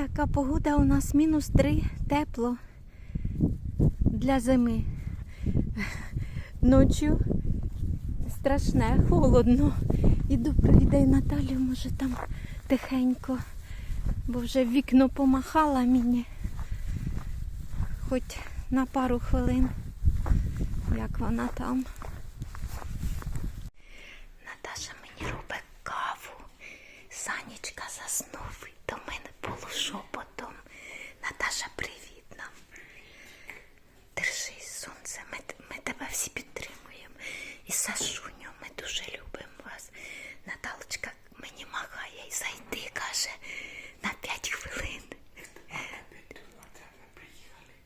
Така погода у нас мінус 3, тепло для зими. Ночі страшне, холодно. Іду привідаю Наталю, може там тихенько, бо вже вікно помахала мені. Хоч на пару хвилин, як вона там. Наташа мені робить каву. Санечка заснув до мене полушепотом. Наташа, привіт нам. Держись, сонце, ми, ми тебе всі підтримуємо. І Сашуню, ми дуже любимо вас. Наталочка мені махає і зайти, каже, на 5 хвилин.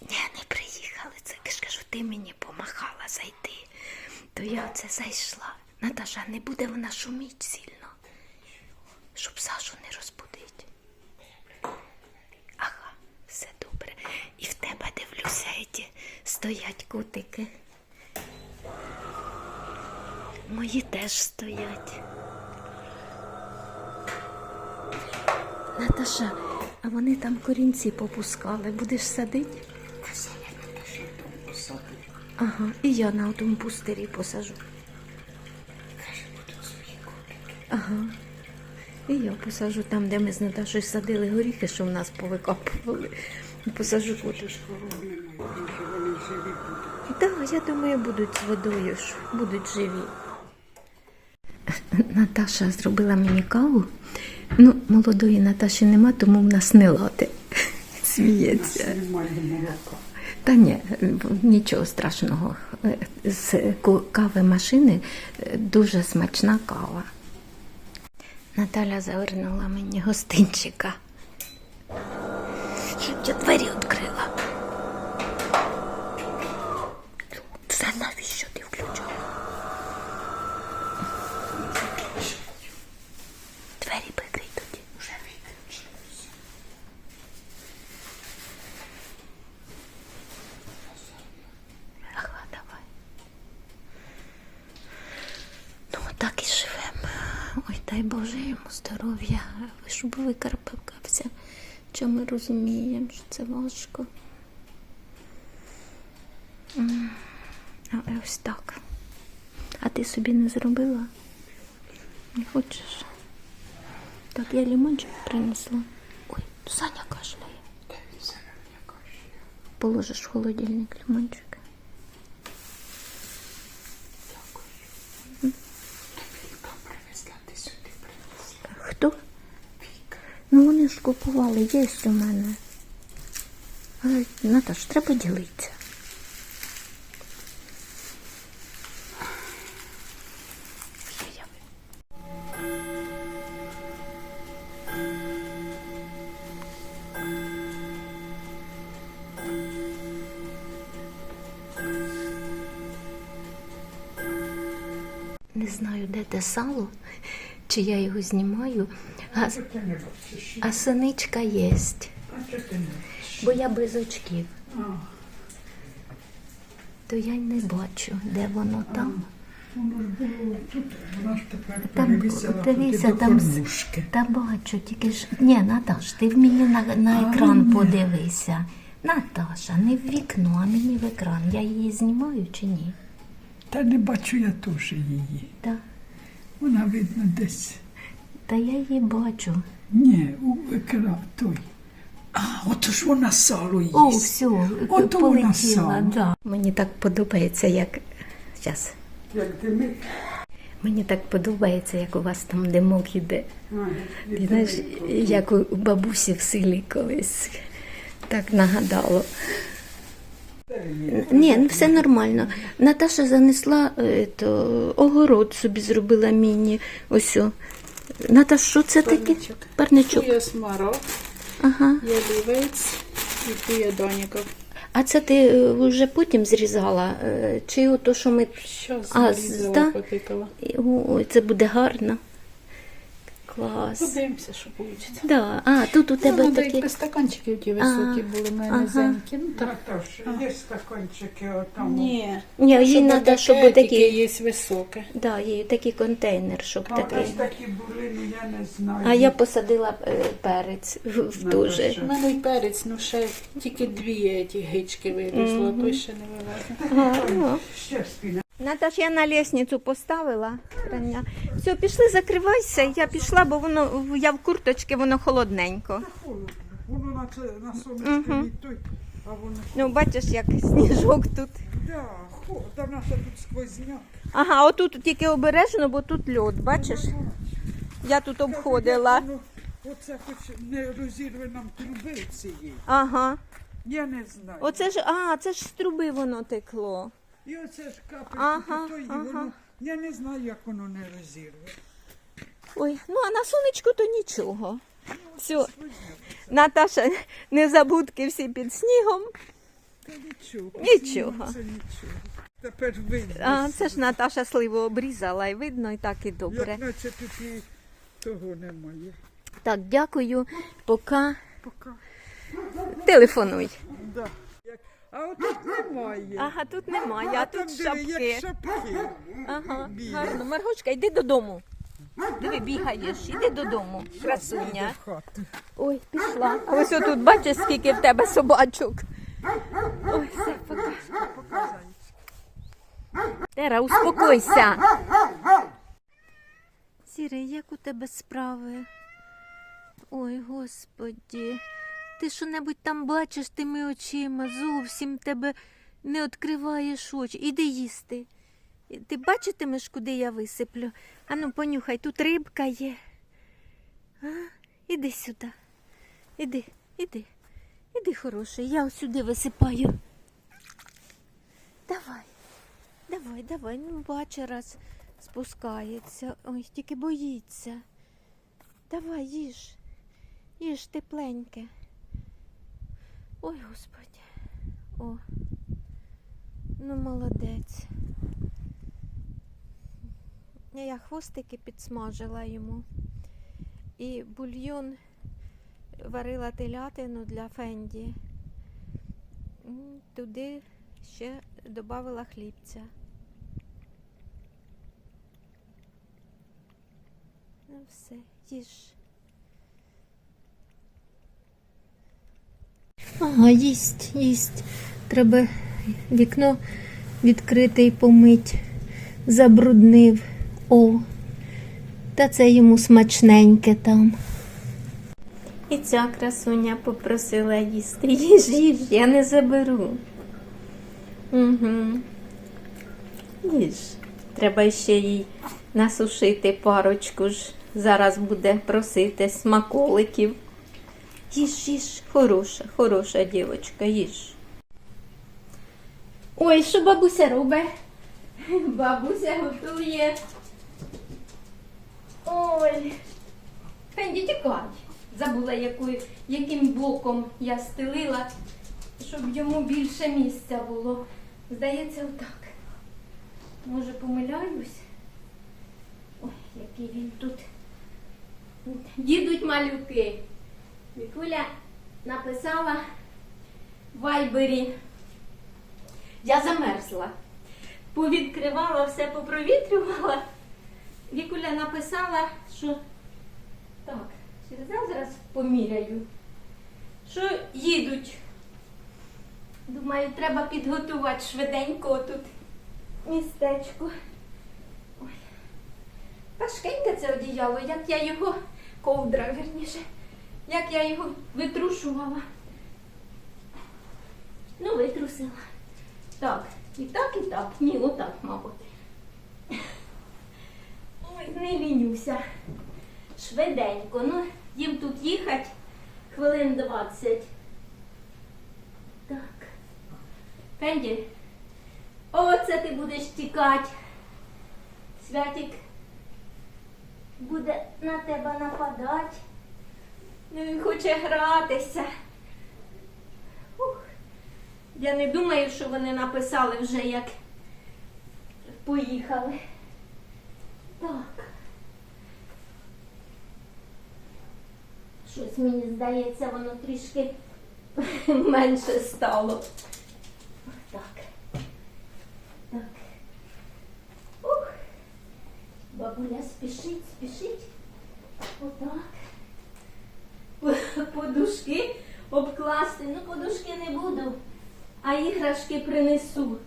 Ні, не приїхали. Це я ж кажу, ти мені помахала зайти. Оце зайшла. Наташа, не буде вона шуміть сильно, щоб Сашу не розбудить. Ага, все добре. І в тебе дивлюся, ті стоять кутики. Мої теж стоять. Наташа, а вони там корінці попускали. Будеш садити? Ага, і я на тому пустирі посажу. Ага. І я посажу там, де ми з Наташою садили горіхи, що в нас повикопували. Посажу куди. Так, я думаю, будуть з водою, що будуть живі. Наташа зробила мені каву. Ну, молодої Наташі нема, тому в нас не лати. Сміється. Та ні, нічого страшного. З кави машини е, дуже смачна кава. Наталя завернула мені гостинчика. Я двері відкрила. Це навіщо ти включила? Двері прикрий тоді. Вже виключилося. Ага, давай. Ну, так і живемо. Ой, дай Боже йому здоров'я, щоб викарпався. Що ми розуміємо, що це важко. Але ось так. А ти собі не зробила? Не хочеш? Так, я лимончик принесла. Ой, Саня кашляє. Положиш в холодильник лимончик. Віка принесла, ти сюди принесла. Хто? Віка. Ну вони ж купували, є у мене. Але, Наташ, треба ділитися. Не знаю, де те сало, чи я його знімаю, а, а синичка бачиш? Бо я без очків, то я й не бачу, де воно там. Там дивися, там та бачу, тільки ж. Ні, Наташ, ти в мені на, на екран подивися. Наташа, не в вікно, а мені в екран. Я її знімаю чи ні? Та не бачу я теж її. Та, Вона видно десь. та я її бачу. Ні, у екран той. А, ото ж вона сало їсть. О, все, Ото вона полетіла. сама. Да. Мені так подобається, як. Зараз. Як димить. Мені так подобається, як у вас там димок іде. А, Ти знаєш, як у бабусі в селі колись. Так нагадало. Ні, ну все нормально. Наташа занесла е, то, огород собі зробила міні. Ось. Наташ, що це таке? Парничок. Є смарок, Ага. є лівець і тут є доніков. А це ти е, вже потім зрізала? е, Чи ото, що ми. Що А, зрізала, да? потикала. Ой, це буде гарно. Клас. Подивимося, що вийде. Да. А, тут у тебе Ну, такі. такі стаканчики ті високі були, в мене низенькі. Ну, так. Наташ, є стаканчики отам. Ні. Ні, їй Щоб треба, щоб такі. є високе. Да, їй такий контейнер, щоб А такий. ось такі були, ну я не знаю. А я посадила е, перець в, в ту У мене й перець, ну ще тільки дві ті гички вилізло, а той ще не вилазить. ну. Ще спіна. Наташ, я на лестницю поставила. Все, пішли, закривайся. Я пішла, бо воно я в курточці, воно холодненько. Воно на, той, а воно... Ну, бачиш, як сніжок тут. Да, хо, наша тут сквозняк. Ага, отут тільки обережно, бо тут льод, бачиш? Я тут обходила. Воно Оце хоч не розірве нам труби цієї. Ага. Я не знаю. Оце ж, а, це ж з труби воно текло. І оце ж капельки, Ага, то, і ага. воно, я не знаю, як воно не розірве. Ой, ну а на сонечку то нічого. Все. Наташа, незабудки всі під снігом. Та нічого. Нічого. Це нічого. Тепер видно. А це ж Наташа сливу обрізала і видно, і так і добре. Як наче тут і того немає. Так, дякую. Пока. Пока. Телефонуй. Да. А от тут немає. Ага, тут немає, а тут диви, шапки. як шапки. Ага, білі. гарно. Маргочка, йди додому. Диви, бігаєш, іди додому, красуня. В хату. Ой, пішла. А ось отут бачиш, скільки в тебе собачок. Ой, все, пока. Тера, успокойся. Сірий, як у тебе справи? Ой, господі. Ти що-небудь там бачиш тими очима, зовсім тебе не відкриваєш очі. Іди їсти. Ти бачитимеш, куди я висиплю? Ану, понюхай, тут рибка є. А? Іди сюди. Іди, іди, іди, хороший, я сюди висипаю. Давай, давай, давай, ну бачи раз спускається. Ой, тільки боїться. Давай, їж, їж тепленьке. Ой, господи. О. Ну, молодець. Я хвостики підсмажила йому. І бульйон варила телятину для Фенді. Туди ще додавала хлібця. Ну все, їж. Ага, їсть, їсть. Треба вікно відкрите і помить. Забруднив. О, та це йому смачненьке там. І ця красуня попросила їсти. Їж, їж, я не заберу. Угу. Їж. Треба ще їй насушити парочку ж. Зараз буде просити смаколиків. Їж, їж, хороша, хороша дівчинка, їж. Ой, що бабуся робить? Бабуся готує. Ой. Фенді, тікай. Забула, яку, яким боком я стелила, щоб йому більше місця було. Здається, отак. Може, помиляюсь? Ой, який він тут. Їдуть малюки. Вікуля написала в вайбері. Я замерзла. Повідкривала, все попровітрювала. Вікуля написала, що так, через я зараз поміряю, що їдуть. Думаю, треба підготувати швиденько тут містечко. Ой. Важкеньке це одіяло, як я його, ковдра, верніше, як я його витрушувала. Ну, витрусила. Так, і так, і так. Ні, отак, мабуть. Ой, не лінюся. Швиденько. Ну, їм тут їхати хвилин 20. Так. Фенді, оце ти будеш тікати. Святик буде на тебе нападати. Ну, він хоче гратися. Ух. Я не думаю, що вони написали вже, як поїхали. Так. Щось мені здається, воно трішки менше стало. Так. Так. Ух. Бабуля спішить, спішить. Отак. Подушки обкласти. Ну, подушки не буду, а іграшки принесу.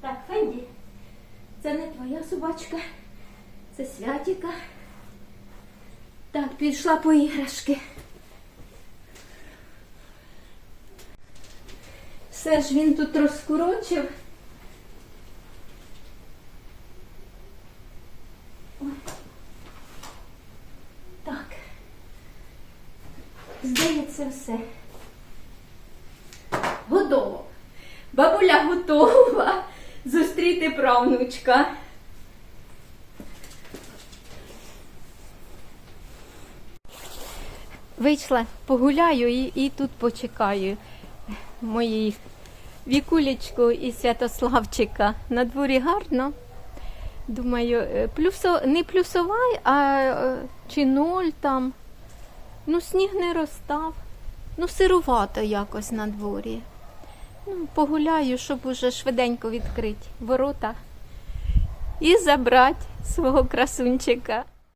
Так, Фенді, це не твоя собачка, це святіка. Так, пішла по іграшки. Все ж він тут розкурочив. Ой. Так. Здається, все. Готово. Бабуля готова зустріти правнучка. Вийшла, погуляю і, і тут почекаю моїх Вікулечку і Святославчика. На дворі гарно. Думаю, е, плюсо, не плюсова, а е, чи ноль там. Ну, сніг не розстав. Ну, сирувато якось на дворі. Ну, погуляю, щоб уже швиденько відкрити ворота і забрати свого красунчика.